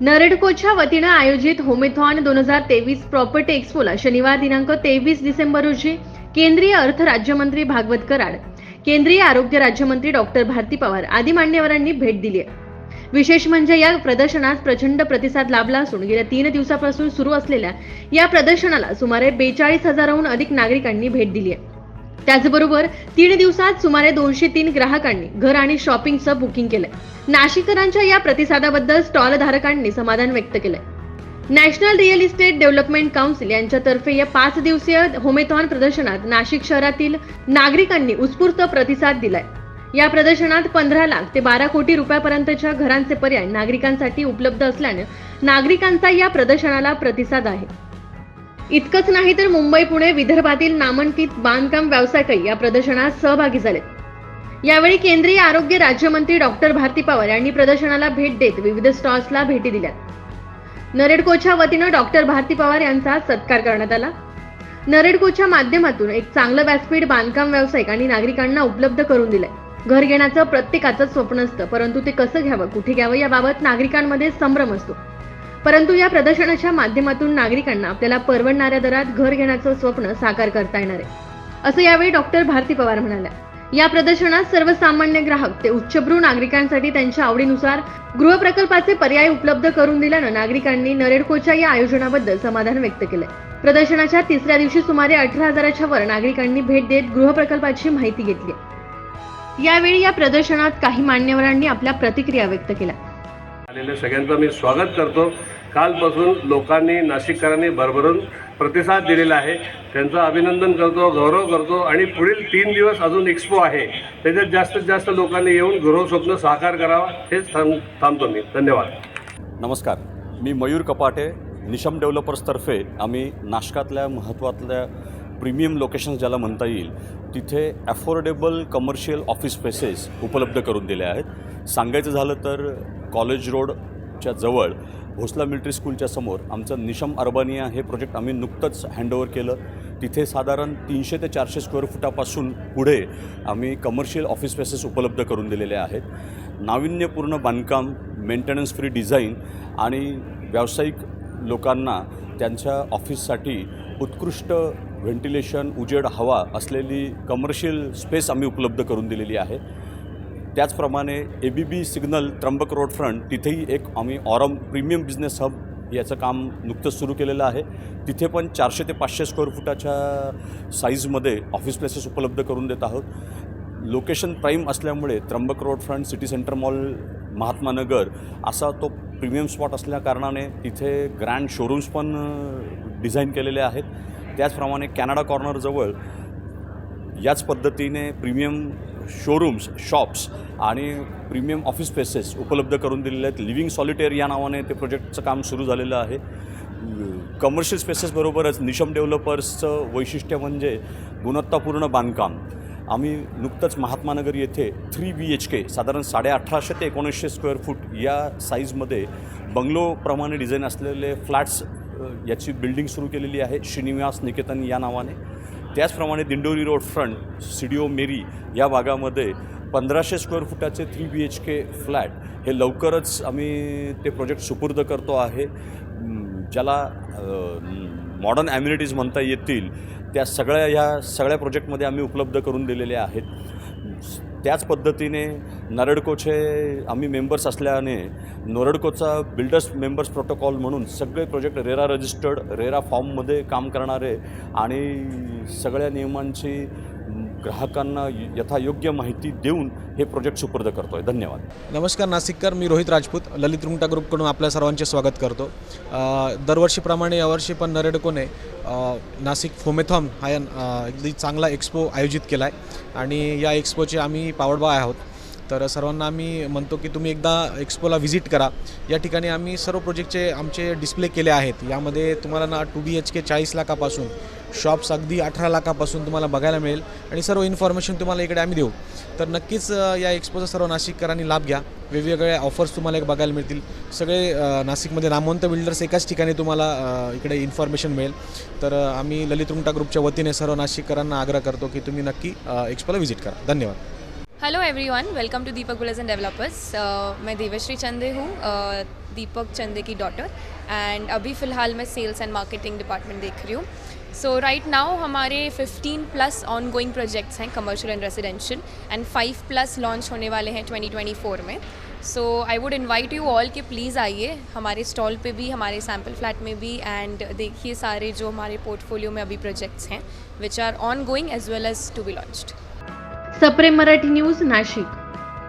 नरेडकोच्या वतीनं आयोजित होमेथॉन दोन हजार तेवीस प्रॉपर्टी एक्स्पोला शनिवार दिनांक तेवीस डिसेंबर रोजी केंद्रीय अर्थ राज्यमंत्री भागवत कराड केंद्रीय आरोग्य राज्यमंत्री डॉक्टर भारती पवार आदी मान्यवरांनी भेट दिली आहे. विशेष म्हणजे या प्रदर्शनास प्रचंड प्रतिसाद लाभला असून गेल्या तीन दिवसापासून सुरू असलेल्या या प्रदर्शनाला सुमारे बेचाळीस हजाराहून अधिक नागरिकांनी भेट दिली आहे. त्याचबरोबर तीन दिवसात सुमारे दोनशे तीन ग्राहकांनी घर आणि शॉपिंगचं बुकिंग केलंय. नाशिककरांच्या या प्रतिसादाबद्दल स्टॉल धारकांनी समाधान व्यक्त केलंय. National real estate development council यांच्यातर्फे या पाच दिवसीय होमेथॉन प्रदर्शनात नाशिक शहरातील नागरिकांनी उत्स्फूर्त प्रतिसाद दिलाय. या प्रदर्शनात पंधरा लाख ते बारा कोटी रुपयापर्यंतच्या घरांचे पर्याय नागरिकांसाठी उपलब्ध असल्याने नागरिकांचा या प्रदर्शनाला प्रतिसाद आहे. इतकंच नाही तर मुंबई पुणे विदर्भातील नामांकित बांधकाम व्यावसायिकही या प्रदर्शनात सहभागी झालेत यावेळी केंद्रीय आरोग्य राज्यमंत्री डॉक्टर भारती पवार यांनी प्रदर्शनाला भेट देत विविध स्टॉल्सला भेटी दिल्यात. नरेडकोच्या वतीनं डॉक्टर भारती पवार यांचा सत्कार करण्यात आला. नरेडकोच्या माध्यमातून एक चांगलं व्यासपीठ बांधकाम व्यावसायिक आणि नागरिकांना उपलब्ध करून दिलंय. घर घेण्याचं प्रत्येकाचं स्वप्न असतं परंतु ते कसं घ्यावं कुठे घ्यावं याबाबत नागरिकांमध्ये संभ्रम असतो. परंतु या प्रदर्शनाच्या माध्यमातून नागरिकांना आपल्याला परवडणाऱ्या दरात घर घेण्याचं स्वप्न साकार करता येणार आहे. असं यावेळी डॉक्टर भारती पवार म्हणाल्या. या प्रदर्शनात सर्वसामान्य ग्राहक ते उच्चभ्रू नागरिकांसाठी त्यांच्या आवडीनुसार गृहप्रकल्पाचे पर्याय उपलब्ध करून दिल्यानं नागरिकांनी नरेडकोच्या या आयोजनाबद्दल समाधान व्यक्त केलंय. प्रदर्शनाच्या तिसऱ्या दिवशी सुमारे अठरा हजाराच्या वर नागरिकांनी भेट देत गृहप्रकल्पाची माहिती घेतली. यावेळी या प्रदर्शनात काही मान्यवरांनी आपल्या प्रतिक्रिया व्यक्त केल्या. आलेल्या सगळ्यांचं मी स्वागत करतो. कालपासून लोकांनी नाशिककरांनी भरभरून प्रतिसाद दिलेला आहे. त्यांचं अभिनंदन करतो गौरव करतो आणि पुढील तीन दिवस अजून एक्सपो आहे. त्याच्यात जास्तीत जास्त लोकांनी येऊन गृहस्वप्न साकार करावा हेच थांब थांबतो मी. धन्यवाद. नमस्कार. मी मयूर कपाटे निशम डेव्हलपर्सतर्फे आम्ही नाशकातल्या महत्त्वातल्या प्रीमियम लोकेशन्स ज्याला म्हणता येईल तिथे ॲफोर्डेबल कमर्शियल ऑफिस स्पेसेस उपलब्ध करून दिले आहेत. सांगायचं झालं तर कॉलेज रोडच्या जवळ भोसला मिलिटरी स्कूलच्या समोर आमचं निशम अर्बानिया हे प्रोजेक्ट आम्ही नुकतंच हँडओव्हर केलं. तिथे साधारण तीनशे ते चारशे स्क्वेअर फुटापासून पुढे आम्ही कमर्शियल ऑफिस स्पेसेस उपलब्ध करून दिलेले आहेत. नाविन्यपूर्ण बांधकाम मेंटेनन्स फ्री डिझाईन आणि व्यावसायिक लोकांना त्यांच्या ऑफिससाठी उत्कृष्ट व्हेंटिलेशन उजेड हवा असलेली कमर्शियल स्पेस आम्ही उपलब्ध करून दिलेली आहे. त्याचप्रमाणे A B B signal Trimbak road front तिथेही एक आम्ही ऑरम प्रीमियम बिझनेस हब याचं काम नुकतंच सुरू केलेलं आहे. तिथे पण चारशे ते पाचशे स्क्वेअर फुटाच्या साईजमध्ये ऑफिस प्लेसेस उपलब्ध करून देत आहोत. लोकेशन प्राईम असल्यामुळे Trimbak road front city centre mall Mahatma Nagar असा तो प्रीमियम स्पॉट असल्याकारणाने तिथे ग्रँड शोरूम्स पण डिझाईन केलेले आहेत. त्याचप्रमाणे कॅनडा कॉर्नरजवळ याच पद्धतीने प्रीमियम शोरूम्स शॉप्स आणि प्रीमियम ऑफिस स्पेसेस उपलब्ध करून दिलेले आहेत. लिव्हिंग सॉलिटेअर या नावाने ते प्रोजेक्टचं काम सुरू झालेलं आहे. कमर्शियल स्पेसेसबरोबरच निशम डेव्हलपर्सचं वैशिष्ट्य म्हणजे गुणवत्तापूर्ण बांधकाम. आम्ही नुकतंच महात्मानगर येथे थ्री बी एच के साधारण साडे अठराशे ते एकोणीसशे स्क्वेअर फूट या साईजमध्ये बंगलोप्रमाणे डिझाईन असलेले फ्लॅट्स याची बिल्डिंग सुरू केलेली आहे. श्रीनिवास निकेतन या नावाने. त्याचप्रमाणे दिंडोरी रोड फ्रंट सिडिओ मेरी या भागामध्ये पंधराशे स्क्वेअर फुटाचे three B H K flat. हे लवकरच आम्ही ते प्रोजेक्ट सुपूर्द करतो आहे. ज्याला मॉडर्न ॲम्युनिटीज म्हणता येतील त्या सगळ्या ह्या सगळ्या प्रोजेक्टमध्ये आम्ही उपलब्ध करून दिलेल्या आहेत. त्याच पद्धतीने नरडकोचे आम्ही मेंबर्स असल्याने नोरडकोचा बिल्डर्स मेंबर्स प्रोटोकॉल म्हणून सगळे प्रोजेक्ट रेरा रजिस्टर्ड रेरा फॉर्ममध्ये काम करणारे आणि सगळ्या नियमांची ग्राहकांना यथायोग्य माहिती देऊन हे प्रोजेक्ट सुपूर्द करतो आहे धन्यवाद. नमस्कार नाशिककर. मी रोहित राजपूत. ललित रुंगटा ग्रुपकडून आपल्या सर्वांचे स्वागत करतो. दरवर्षीप्रमाणे यावर्षी पण नरेडकोने नाशिक फोमेथॉन हा या अगदी चांगला एक्सपो आयोजित केला आहे आणि या एक्सपोचे आम्ही पावडबा आहोत. तर सर्वांना आम्ही म्हणतो की तुम्ही एकदा एक्सपोला व्हिजिट करा. या ठिकाणी आम्ही सर्व प्रोजेक्टचे आमचे डिस्प्ले केले आहेत. यामध्ये तुम्हाला ना टू बी एच के चाळीस लाखापासून शॉप्स अगदी अठरा लाखापासून तुम्हाला बघायला मिळेल. आणि सर्व इन्फॉर्मेशन तुम्हाला इकडे आम्ही देऊ. तर नक्कीच या एक्सपोचा सर्व नाशिककरांनी लाभ घ्या. वेगवेगळ्या ऑफर्स तुम्हाला एक बघायला मिळतील. सगळे नाशिकमध्ये नामवंत बिल्डर्स एकाच ठिकाणी तुम्हाला इकडे इन्फॉर्मेशन मिळेल. तर आम्ही ललित रुंगटा ग्रुपच्या वतीने सर्व नाशिककरांना आग्रह करतो की तुम्ही नक्की एक्सपोला व्हिजिट करा. धन्यवाद. Hello everyone welcome to Deepak builders and developers मैं देवश्री चंदे हूँ दीपक चंदे की डॉटर एंड अभी फ़िलहाल मैं सेल्स एंड मार्केटिंग डिपार्टमेंट देख रही हूँ. सो राइट नाउ हमारे 15 प्लस ऑन गोइंग प्रोजेक्ट्स हैं commercial and residential and 5 plus launch होने वाले हैं 2024 में। So I would invite you all कि प्लीज़ आइए, हमारे स्टॉल पे भी, हमारे सैंपल फ्लैट में भी एंड देखिए सारे जो हमारे पोर्टफोलियो में अभी प्रोजेक्ट्स हैं which are on going as well as to be launched सप्रेम मराठी न्यूज़ नाशिक।